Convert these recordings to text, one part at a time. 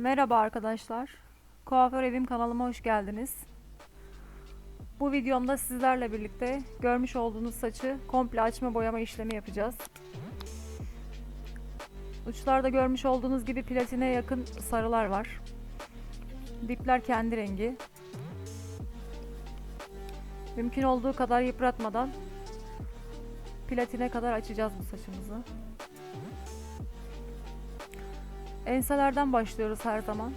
Merhaba arkadaşlar. Kuaför Evim kanalıma hoş geldiniz. Bu videomda sizlerle birlikte görmüş olduğunuz saçı komple açma boyama işlemi yapacağız. Uçlarda görmüş olduğunuz gibi platine yakın sarılar var. Dipler kendi rengi. Mümkün olduğu kadar yıpratmadan platine kadar açacağız bu saçımızı. Enselerden başlıyoruz her zaman.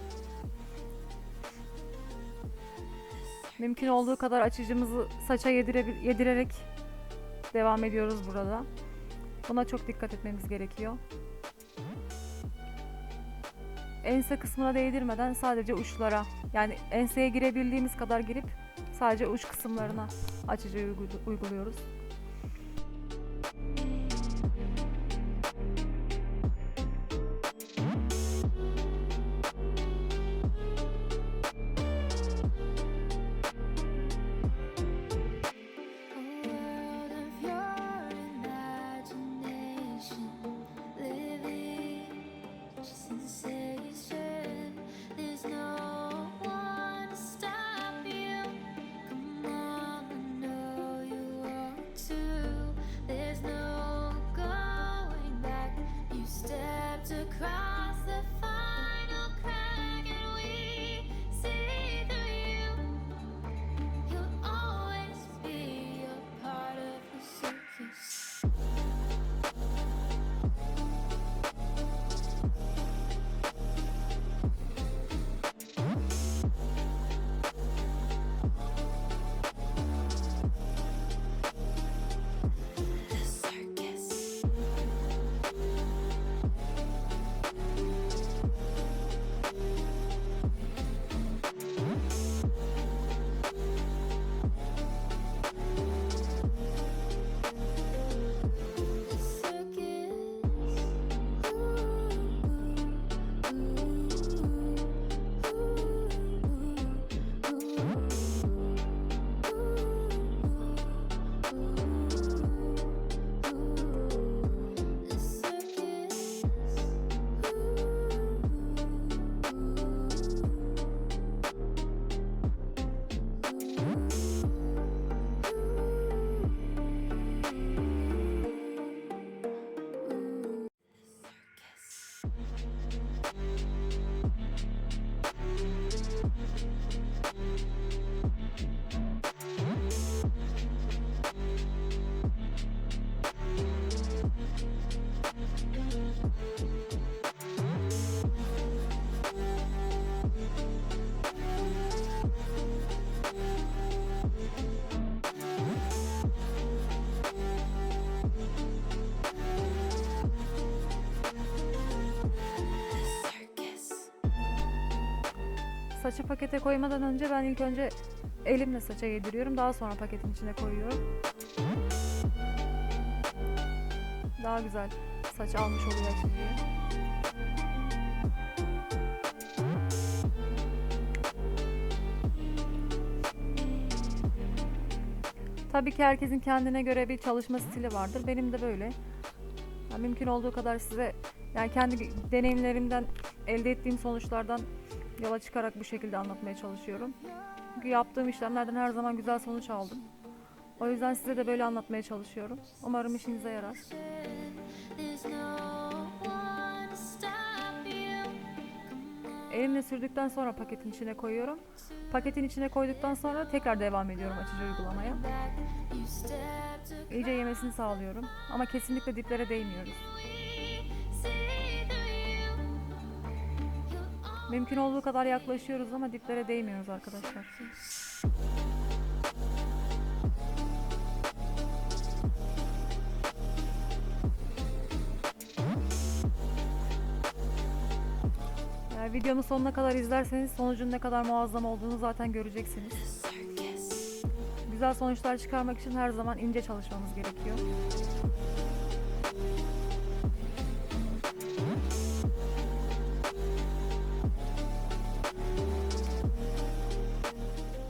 Mümkün olduğu kadar açıcımızı saça yedire, yedirerek devam ediyoruz burada. Buna çok dikkat etmemiz gerekiyor. Ense kısmına değdirmeden sadece uçlara yani enseye girebildiğimiz kadar girip sadece uç kısımlarına açıcı uygulu- uyguluyoruz. Saçı pakete koymadan önce ben ilk önce elimle saça yediriyorum. Daha sonra paketin içine koyuyorum. Daha güzel saç almış oluyor açıcıyı. Tabii ki herkesin kendine göre bir çalışma stili vardır. Benim de böyle. Ya mümkün olduğu kadar size yani kendi deneyimlerimden elde ettiğim sonuçlardan yola çıkarak bu şekilde anlatmaya çalışıyorum. Çünkü yaptığım işlemlerden her zaman güzel sonuç aldım. O yüzden size de böyle anlatmaya çalışıyorum. Umarım işinize yarar. Elimle sürdükten sonra paketin içine koyuyorum. Paketin içine koyduktan sonra tekrar devam ediyorum açıcı uygulamaya. İyice yemesini sağlıyorum. Ama kesinlikle diplere değmiyoruz. Mümkün olduğu kadar yaklaşıyoruz ama diplere değmiyoruz arkadaşlar. Eğer videomu sonuna kadar izlerseniz sonucun ne kadar muazzam olduğunu zaten göreceksiniz. güzel sonuçlar çıkarmak için her zaman ince çalışmamız gerekiyor.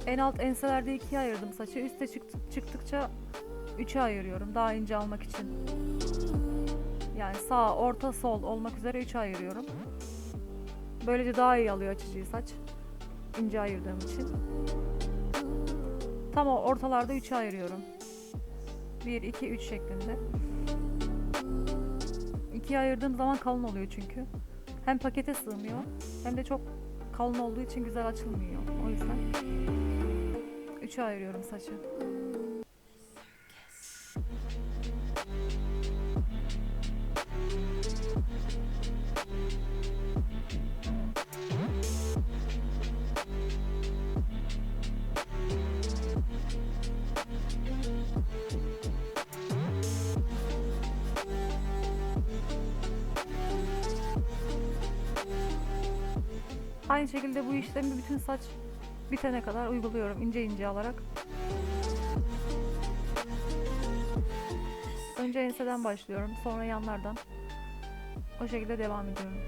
En alt enselerde ikiye ayırdım saçı. Üste çıkt- çıktıkça üçe ayırıyorum daha ince almak için. Yani sağ, orta, sol olmak üzere üçe ayırıyorum. Böylece daha iyi alıyor açıcıyı saç. ince ayırdığım için. Tam o ortalarda üçe ayırıyorum. 1, 2, 3 şeklinde. İkiye ayırdığım zaman kalın oluyor çünkü. Hem pakete sığmıyor hem de çok kalın olduğu için güzel açılmıyor. O yüzden üçe ayırıyorum saçı. Aynı şekilde bu işlemi bütün saç bitene kadar uyguluyorum ince ince alarak. Önce enseden başlıyorum, sonra yanlardan. O şekilde devam ediyorum.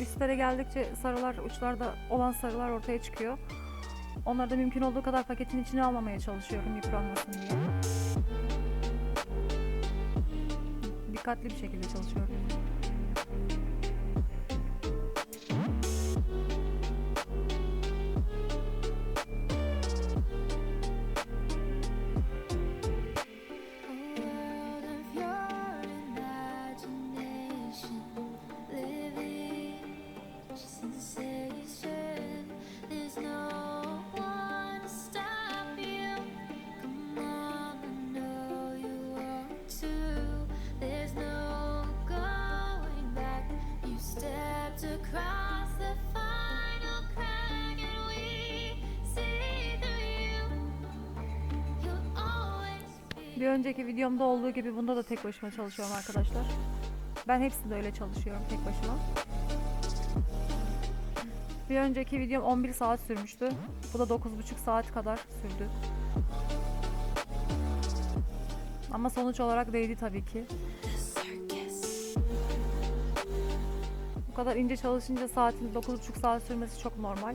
Üstlere geldikçe sarılar, uçlarda olan sarılar ortaya çıkıyor. Onları da mümkün olduğu kadar paketin içine almamaya çalışıyorum yıpranmasın diye. Dikkatli bir şekilde çalışıyorum. Bir önceki videomda olduğu gibi bunda da tek başıma çalışıyorum arkadaşlar. Ben hepsinde öyle çalışıyorum tek başıma. Bir önceki videom 11 saat sürmüştü. Bu da 9,5 saat kadar sürdü. Ama sonuç olarak değdi tabii ki. Bu kadar ince çalışınca saatin 9,5 saat sürmesi çok normal.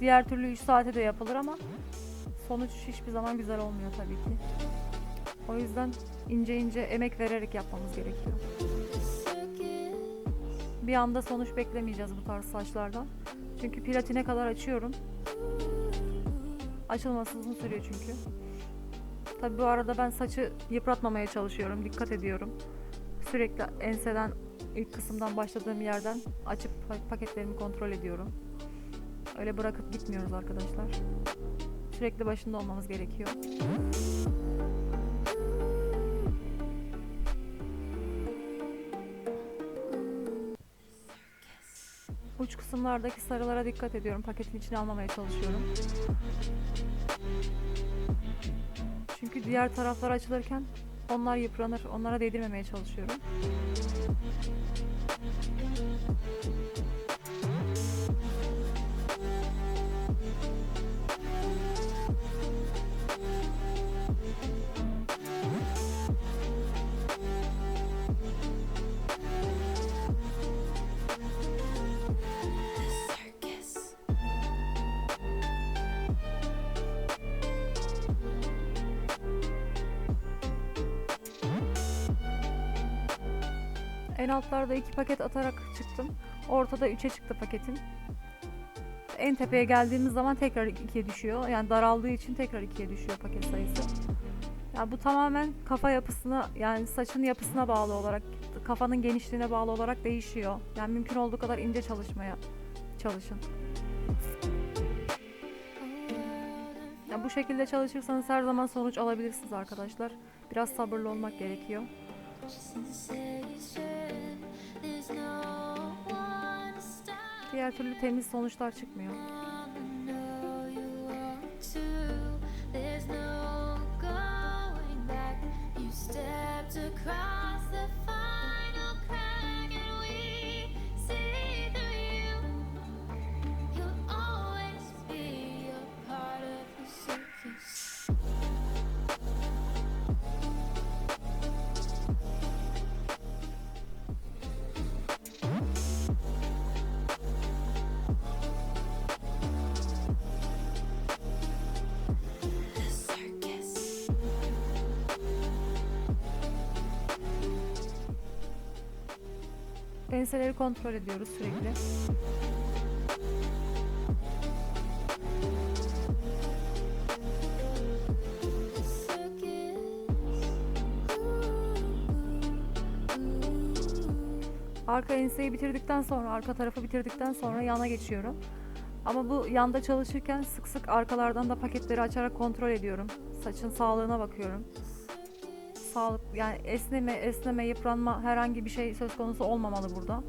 Diğer türlü 3 saate de yapılır ama sonuç hiçbir zaman güzel olmuyor tabii ki. O yüzden ince ince emek vererek yapmamız gerekiyor. Bir anda sonuç beklemeyeceğiz bu tarz saçlardan. Çünkü platine kadar açıyorum. Açılması uzun sürüyor çünkü. Tabi bu arada ben saçı yıpratmamaya çalışıyorum. Dikkat ediyorum. Sürekli enseden ilk kısımdan başladığım yerden açıp pa- paketlerimi kontrol ediyorum. Öyle bırakıp gitmiyoruz arkadaşlar. Sürekli başında olmamız gerekiyor. Kısımlardaki sarılara dikkat ediyorum. Paketin içine almamaya çalışıyorum. Çünkü diğer taraflar açılırken onlar yıpranır. Onlara değdirmemeye çalışıyorum. En altlarda iki paket atarak çıktım. Ortada üçe çıktı paketin. En tepeye geldiğimiz zaman tekrar ikiye düşüyor. Yani daraldığı için tekrar ikiye düşüyor paket sayısı. Yani bu tamamen kafa yapısına yani saçın yapısına bağlı olarak kafanın genişliğine bağlı olarak değişiyor. Yani mümkün olduğu kadar ince çalışmaya çalışın. Ya bu şekilde çalışırsanız her zaman sonuç alabilirsiniz arkadaşlar. Biraz sabırlı olmak gerekiyor. Diğer türlü temiz sonuçlar çıkmıyor. Enseleri kontrol ediyoruz sürekli. Arka enseyi bitirdikten sonra, arka tarafı bitirdikten sonra yana geçiyorum. Ama bu yanda çalışırken sık sık arkalardan da paketleri açarak kontrol ediyorum. Saçın sağlığına bakıyorum. Sağlık yani esneme, esneme, yıpranma herhangi bir şey söz konusu olmamalı burada.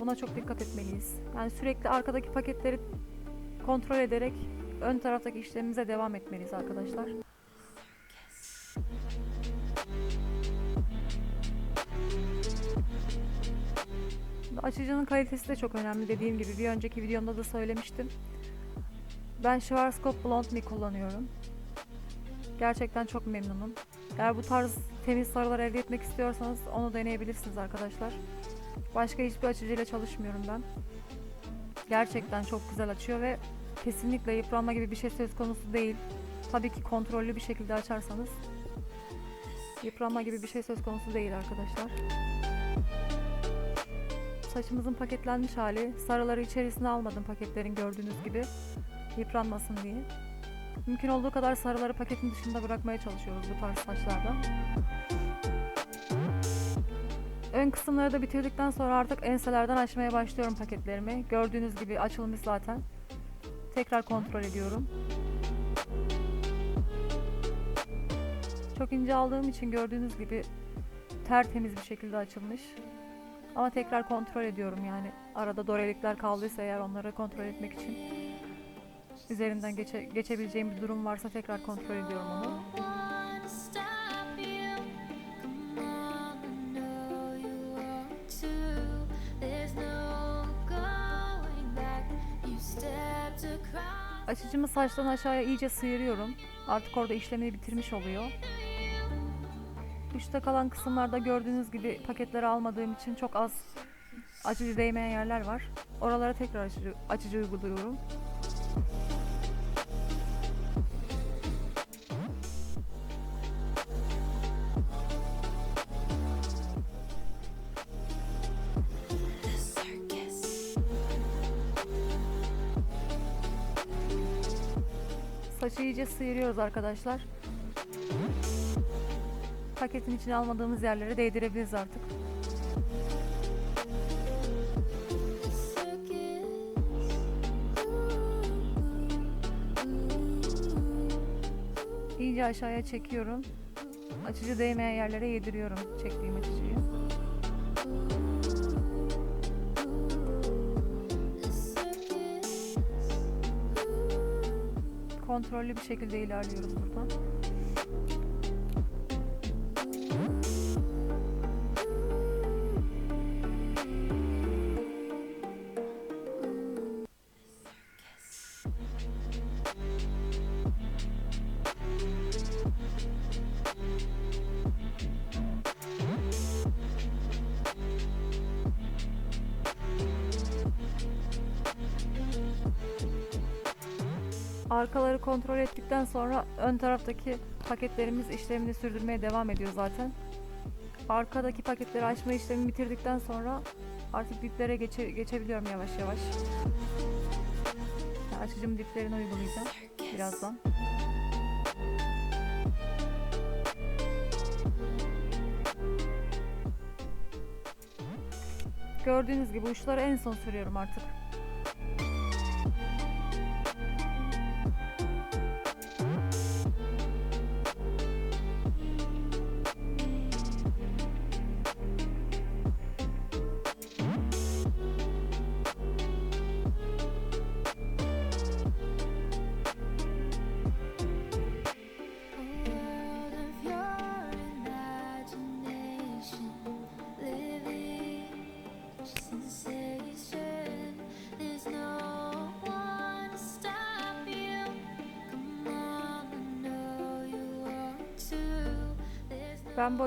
Buna çok dikkat etmeliyiz. Yani sürekli arkadaki paketleri kontrol ederek ön taraftaki işlemimize devam etmeliyiz arkadaşlar. Açıcının kalitesi de çok önemli dediğim gibi bir önceki videomda da söylemiştim. Ben Schwarzkopf Blond Me kullanıyorum. Gerçekten çok memnunum. Eğer bu tarz temiz sarılar elde etmek istiyorsanız onu deneyebilirsiniz arkadaşlar. Başka hiçbir açıcıyla çalışmıyorum ben. Gerçekten çok güzel açıyor ve kesinlikle yıpranma gibi bir şey söz konusu değil. Tabii ki kontrollü bir şekilde açarsanız yıpranma gibi bir şey söz konusu değil arkadaşlar. Saçımızın paketlenmiş hali. Sarıları içerisine almadım paketlerin gördüğünüz gibi. Yıpranmasın diye. Mümkün olduğu kadar sarıları paketin dışında bırakmaya çalışıyoruz bu tarz saçlarda. Ön kısımları da bitirdikten sonra artık enselerden açmaya başlıyorum paketlerimi. Gördüğünüz gibi açılmış zaten. Tekrar kontrol ediyorum. Çok ince aldığım için gördüğünüz gibi tertemiz bir şekilde açılmış. Ama tekrar kontrol ediyorum yani arada dorelikler kaldıysa eğer onları kontrol etmek için üzerinden geçe, geçebileceğim bir durum varsa tekrar kontrol ediyorum onu. Açıcımı saçtan aşağıya iyice sıyırıyorum. Artık orada işlemini bitirmiş oluyor. Üstte kalan kısımlarda gördüğünüz gibi paketleri almadığım için çok az açıcı değmeyen yerler var. Oralara tekrar açıcı, açıcı uyguluyorum. Sıyırıyoruz arkadaşlar. Paketin içine almadığımız yerlere değdirebiliriz artık. İyice aşağıya çekiyorum. Açıcı değmeyen yerlere yediriyorum çektiğim açıcıyı. Kontrollü bir şekilde ilerliyoruz buradan. Arkaları kontrol ettikten sonra ön taraftaki paketlerimiz işlemini sürdürmeye devam ediyor zaten. Arkadaki paketleri açma işlemi bitirdikten sonra artık diplere geçe- geçebiliyorum yavaş yavaş. Açıcım diplerini uygulayacağım birazdan. Gördüğünüz gibi uçları en son sürüyorum artık.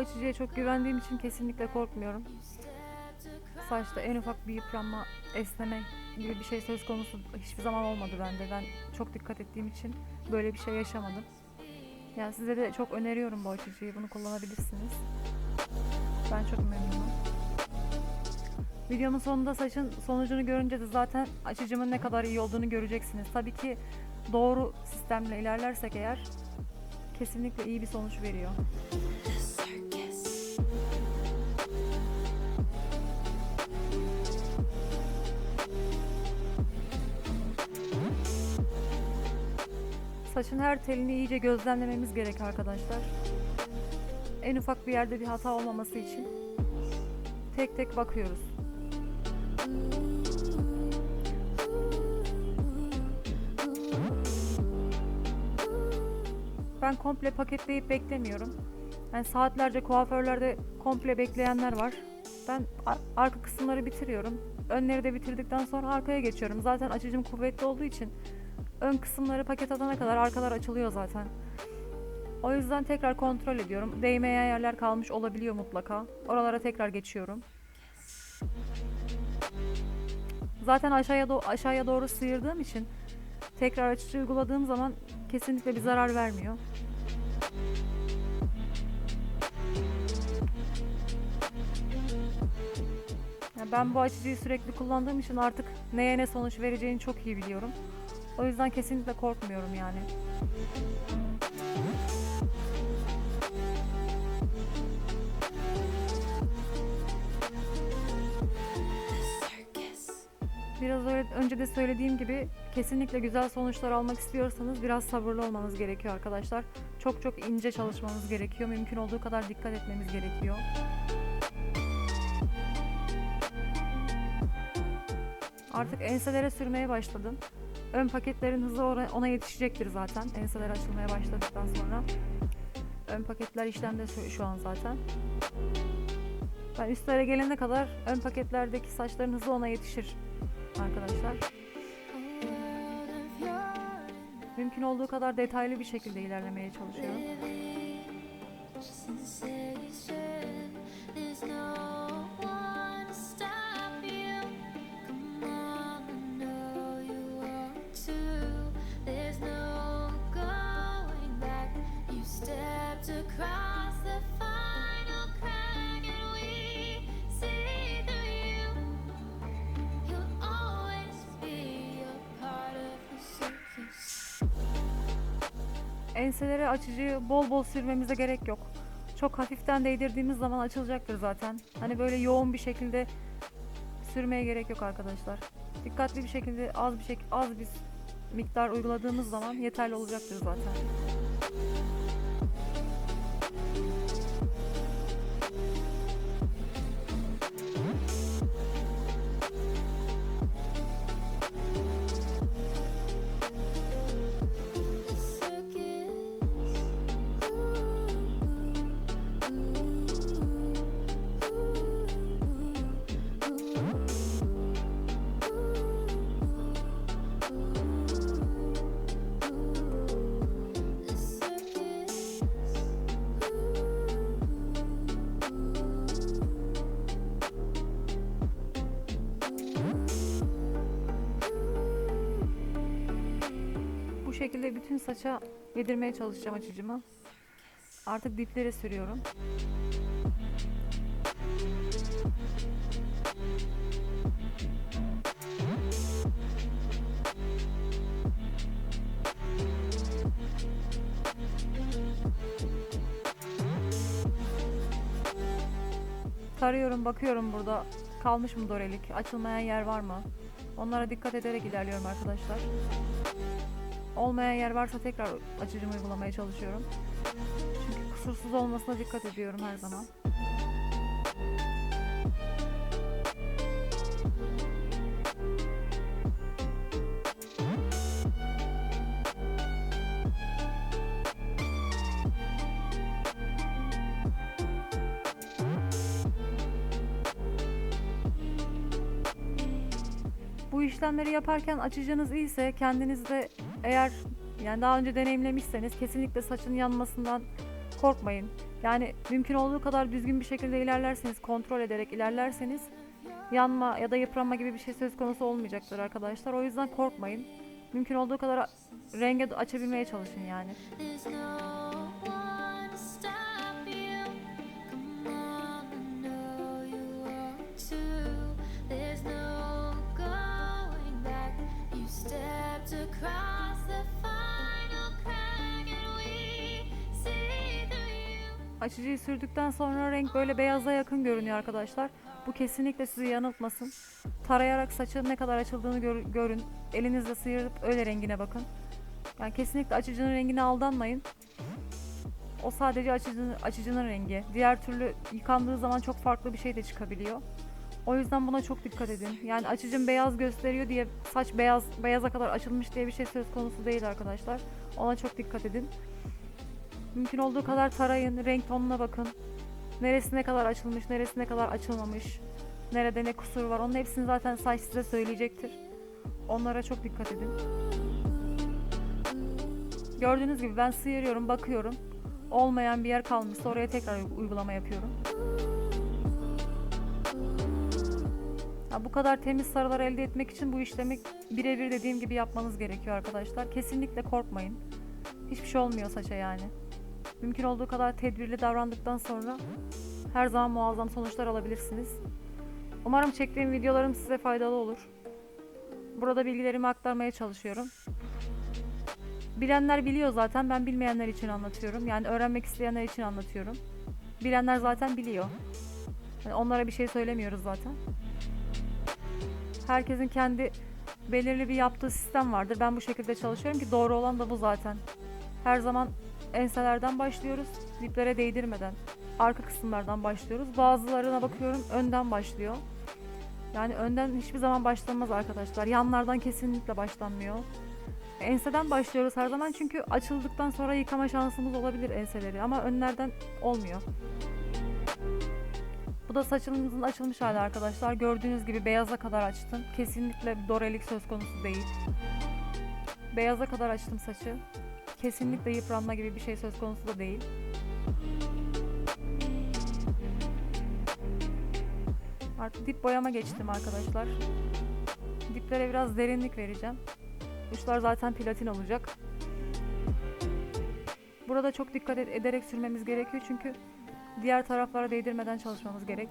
Bu açıcıya çok güvendiğim için kesinlikle korkmuyorum. Saçta en ufak bir yıpranma, esneme gibi bir şey söz konusu hiçbir zaman olmadı bende. Ben çok dikkat ettiğim için böyle bir şey yaşamadım. Yani size de çok öneriyorum bu açıcıyı. Bunu kullanabilirsiniz. Ben çok memnunum. Videomun sonunda saçın sonucunu görünce de zaten açıcımın ne kadar iyi olduğunu göreceksiniz. Tabii ki doğru sistemle ilerlersek eğer kesinlikle iyi bir sonuç veriyor. Saçın her telini iyice gözlemlememiz gerek arkadaşlar. En ufak bir yerde bir hata olmaması için tek tek bakıyoruz. Ben komple paketleyip beklemiyorum. Yani saatlerce kuaförlerde komple bekleyenler var. Ben ar- arka kısımları bitiriyorum. Önleri de bitirdikten sonra arkaya geçiyorum. Zaten açıcım kuvvetli olduğu için ön kısımları paket atana kadar arkalar açılıyor zaten. O yüzden tekrar kontrol ediyorum. Değmeyen yerler kalmış olabiliyor mutlaka. Oralara tekrar geçiyorum. Zaten aşağıya do- aşağıya doğru sıyırdığım için tekrar açıcı uyguladığım zaman kesinlikle bir zarar vermiyor. Ya ben bu açıcıyı sürekli kullandığım için artık neye ne sonuç vereceğini çok iyi biliyorum. O yüzden kesinlikle korkmuyorum yani. Biraz önce de söylediğim gibi kesinlikle güzel sonuçlar almak istiyorsanız biraz sabırlı olmanız gerekiyor arkadaşlar. Çok çok ince çalışmamız gerekiyor. Mümkün olduğu kadar dikkat etmemiz gerekiyor. Artık enselere sürmeye başladım. Ön paketlerin hızı ona, yetişecektir zaten. Enseler açılmaya başladıktan sonra. Ön paketler işlemde şu- şu an zaten. Ben üstlere gelene kadar ön paketlerdeki saçların hızı ona yetişir arkadaşlar. Mümkün olduğu kadar detaylı bir şekilde ilerlemeye çalışıyorum. Enselere açıcı bol bol sürmemize gerek yok. Çok hafiften değdirdiğimiz zaman açılacaktır zaten. Hani böyle yoğun bir şekilde sürmeye gerek yok arkadaşlar. Dikkatli bir şekilde az bir şekilde az bir miktar uyguladığımız zaman yeterli olacaktır zaten. Şekilde bütün saça yedirmeye çalışacağım açıcımı. Artık diplere sürüyorum. Tarıyorum, bakıyorum burada kalmış mı dorelik, açılmayan yer var mı? Onlara dikkat ederek ilerliyorum arkadaşlar. Olmayan yer varsa tekrar açıcımı uygulamaya çalışıyorum. Çünkü kusursuz olmasına dikkat ediyorum her zaman. Bu işlemleri yaparken açıcınız iyiyse kendinizde eğer yani daha önce deneyimlemişseniz kesinlikle saçın yanmasından korkmayın. Yani mümkün olduğu kadar düzgün bir şekilde ilerlerseniz, kontrol ederek ilerlerseniz yanma ya da yıpranma gibi bir şey söz konusu olmayacaktır arkadaşlar. O yüzden korkmayın. Mümkün olduğu kadar renge açabilmeye çalışın yani. There's no Açıcıyı sürdükten sonra renk böyle beyaza yakın görünüyor arkadaşlar. Bu kesinlikle sizi yanıltmasın. Tarayarak saçın ne kadar açıldığını gör- görün. Elinizle sıyırıp öyle rengine bakın. Yani kesinlikle açıcının rengine aldanmayın. O sadece açıcının, açıcının rengi. Diğer türlü yıkandığı zaman çok farklı bir şey de çıkabiliyor. O yüzden buna çok dikkat edin. Yani açıcın beyaz gösteriyor diye saç beyaz beyaza kadar açılmış diye bir şey söz konusu değil arkadaşlar. Ona çok dikkat edin. Mümkün olduğu kadar tarayın, renk tonuna bakın. Neresi ne kadar açılmış, neresi ne kadar açılmamış. Nerede ne kusur var. Onun hepsini zaten saç size söyleyecektir. Onlara çok dikkat edin. Gördüğünüz gibi ben sıyırıyorum, bakıyorum. Olmayan bir yer kalmışsa oraya tekrar uy- uygulama yapıyorum. Ya bu kadar temiz sarılar elde etmek için bu işlemi birebir dediğim gibi yapmanız gerekiyor arkadaşlar. Kesinlikle korkmayın. Hiçbir şey olmuyor saça yani. Mümkün olduğu kadar tedbirli davrandıktan sonra her zaman muazzam sonuçlar alabilirsiniz. Umarım çektiğim videolarım size faydalı olur. Burada bilgilerimi aktarmaya çalışıyorum. Bilenler biliyor zaten. Ben bilmeyenler için anlatıyorum. Yani öğrenmek isteyenler için anlatıyorum. Bilenler zaten biliyor. Yani onlara bir şey söylemiyoruz zaten. Herkesin kendi belirli bir yaptığı sistem vardır. Ben bu şekilde çalışıyorum ki doğru olan da bu zaten. Her zaman enselerden başlıyoruz. Diplere değdirmeden. Arka kısımlardan başlıyoruz. Bazılarına bakıyorum önden başlıyor. Yani önden hiçbir zaman başlanmaz arkadaşlar. Yanlardan kesinlikle başlanmıyor. Enseden başlıyoruz her zaman çünkü açıldıktan sonra yıkama şansımız olabilir enseleri ama önlerden olmuyor. Bu da saçımızın açılmış hali arkadaşlar. Gördüğünüz gibi beyaza kadar açtım. Kesinlikle dorelik söz konusu değil. Beyaza kadar açtım saçı. Kesinlikle yıpranma gibi bir şey söz konusu da değil. Artık dip boyama geçtim arkadaşlar. Diplere biraz derinlik vereceğim. Uçlar zaten platin olacak. Burada çok dikkat ed- ederek sürmemiz gerekiyor çünkü diğer taraflara değdirmeden çalışmamız gerek.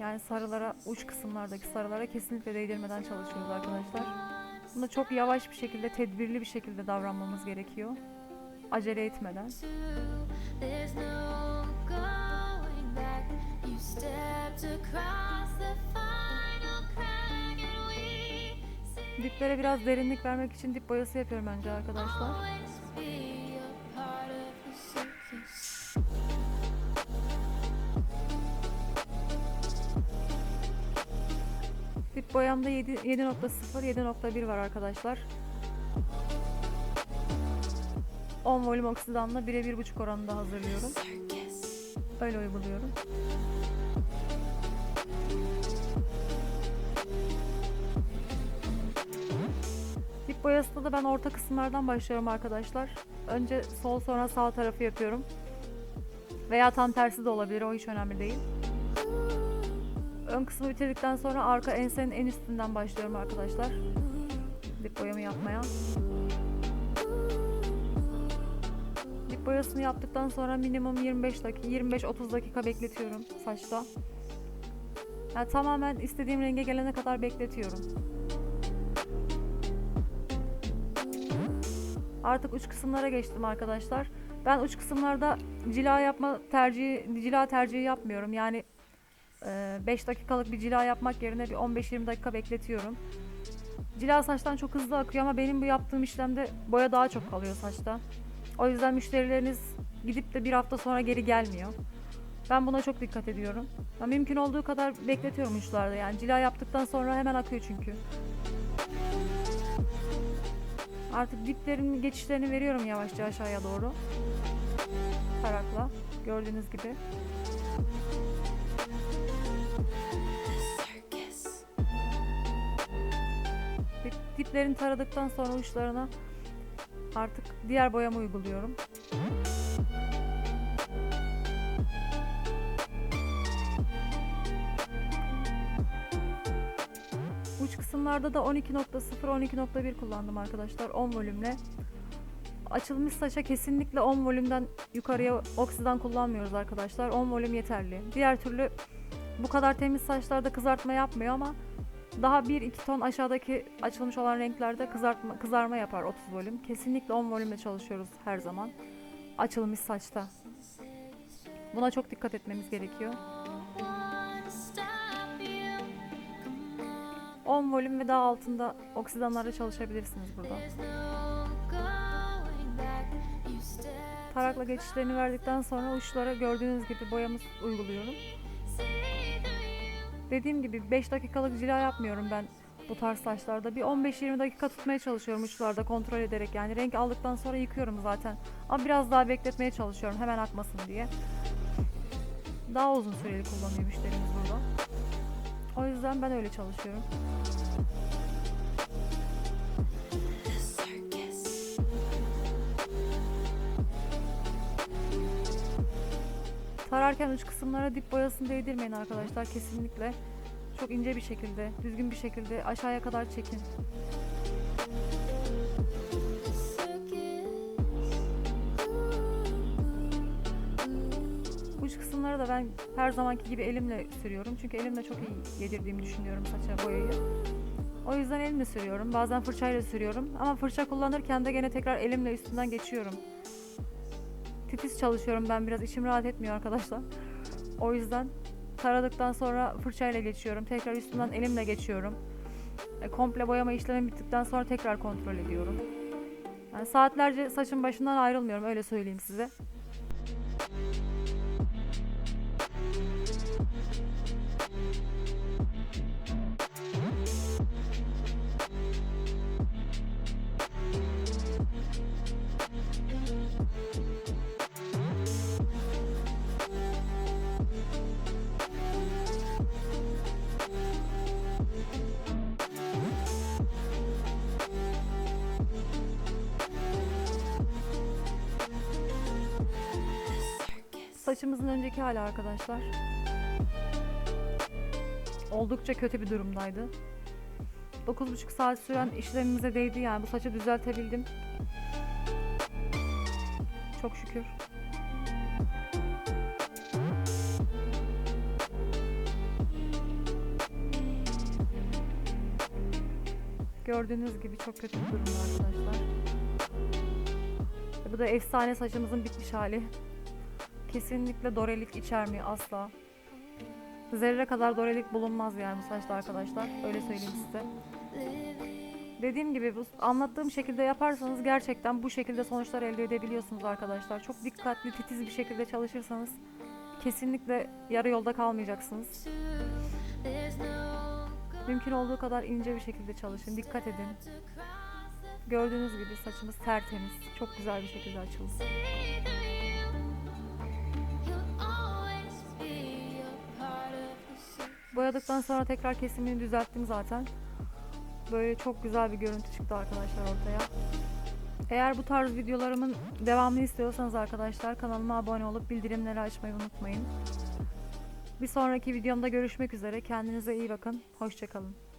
Yani sarılara, uç kısımlardaki sarılara kesinlikle değdirmeden çalışıyoruz arkadaşlar. Bunda çok yavaş bir şekilde, tedbirli bir şekilde davranmamız gerekiyor. Acele etmeden. Diplere biraz derinlik vermek için dip boyası yapıyorum önce arkadaşlar. Dip boyamda 7 7.0, 7.1 var arkadaşlar. 10 volüm oksidanla 1'e 1.5 oranında hazırlıyorum. Öyle uyguluyorum. Dip boyasında da ben orta kısımlardan başlıyorum arkadaşlar. Önce sol sonra sağ tarafı yapıyorum. Veya tam tersi de olabilir o hiç önemli değil. Ön kısmı bitirdikten sonra arka ensenin en üstünden başlıyorum arkadaşlar. Dip boyamı yapmaya. Dip boyasını yaptıktan sonra minimum 25 dakika, 25-30 dakika bekletiyorum saçta. Yani tamamen istediğim renge gelene kadar bekletiyorum. Artık uç kısımlara geçtim arkadaşlar. Ben uç kısımlarda cila yapma tercihi, cila tercihi yapmıyorum. Yani 5 dakikalık bir cila yapmak yerine bir 15-20 dakika bekletiyorum. Cila saçtan çok hızlı akıyor ama benim bu yaptığım işlemde boya daha çok kalıyor saçta. O yüzden müşterileriniz gidip de bir hafta sonra geri gelmiyor. Ben buna çok dikkat ediyorum. Ben mümkün olduğu kadar bekletiyorum uçlarda. Yani cila yaptıktan sonra hemen akıyor çünkü. Artık diplerin geçişlerini veriyorum yavaşça aşağıya doğru. Tarakla. Gördüğünüz gibi. Diplerini taradıktan sonra uçlarına artık diğer boyamı uyguluyorum. Uç kısımlarda da 12.0 12.1 kullandım arkadaşlar 10 volümle. Açılmış saça kesinlikle 10 volümden yukarıya oksidan kullanmıyoruz arkadaşlar. 10 volüm yeterli. Diğer türlü bu kadar temiz saçlarda kızartma yapmıyor ama Daha 1-2 ton aşağıdaki açılmış olan renklerde kızartma, kızarma yapar 30 volüm. Kesinlikle 10 volümle çalışıyoruz her zaman. Açılmış saçta. Buna çok dikkat etmemiz gerekiyor. wanna stop you. Come on, 10 volüm ve daha altında oksidanlarla çalışabilirsiniz burada. Tarakla geçişlerini verdikten sonra uçlara gördüğünüz gibi boyamız uyguluyorum. Dediğim gibi 5 dakikalık cila yapmıyorum ben bu tarz saçlarda. Bir 15-20 dakika tutmaya çalışıyorum uçlarda kontrol ederek. Yani renk aldıktan sonra yıkıyorum zaten. Ama biraz daha bekletmeye çalışıyorum hemen akmasın diye. Daha uzun süreli kullanıyor müşterimiz burada. O yüzden ben öyle çalışıyorum. Tararken uç kısımlara dip boyasını değdirmeyin arkadaşlar kesinlikle. Çok ince bir şekilde, düzgün bir şekilde aşağıya kadar çekin. Uç kısımları da ben her zamanki gibi elimle sürüyorum. Çünkü elimle çok iyi yedirdiğimi düşünüyorum saça boyayı. O yüzden elimle sürüyorum. Bazen fırçayla sürüyorum. Ama fırça kullanırken de gene tekrar elimle üstünden geçiyorum. Titiz çalışıyorum ben biraz. içim rahat etmiyor arkadaşlar. O yüzden taradıktan sonra fırçayla geçiyorum. Tekrar üstünden elimle geçiyorum. E, komple boyama işlemi bittikten sonra tekrar kontrol ediyorum. Yani saatlerce saçın başından ayrılmıyorum öyle söyleyeyim size. Saçımızın önceki hali arkadaşlar. Oldukça kötü bir durumdaydı. 9,5 saat süren işlemimize değdi yani bu saçı düzeltebildim. Çok şükür. Gördüğünüz gibi çok kötü bir durumda arkadaşlar. Bu da efsane saçımızın bitmiş hali. Kesinlikle dorelik içermiyor asla. Zerre kadar dorelik bulunmaz yani bu saçta arkadaşlar. Öyle söyleyeyim size. Dediğim gibi bu anlattığım şekilde yaparsanız gerçekten bu şekilde sonuçlar elde edebiliyorsunuz arkadaşlar. Çok dikkatli, titiz bir şekilde çalışırsanız kesinlikle yarı yolda kalmayacaksınız. Mümkün olduğu kadar ince bir şekilde çalışın. Dikkat edin. Gördüğünüz gibi saçımız tertemiz. Çok güzel bir şekilde açıldı. Boyadıktan sonra tekrar kesimini düzelttim zaten. Böyle çok güzel bir görüntü çıktı arkadaşlar ortaya. Eğer bu tarz videolarımın devamını istiyorsanız arkadaşlar kanalıma abone olup bildirimleri açmayı unutmayın. Bir sonraki videomda görüşmek üzere. Kendinize iyi bakın. Hoşçakalın.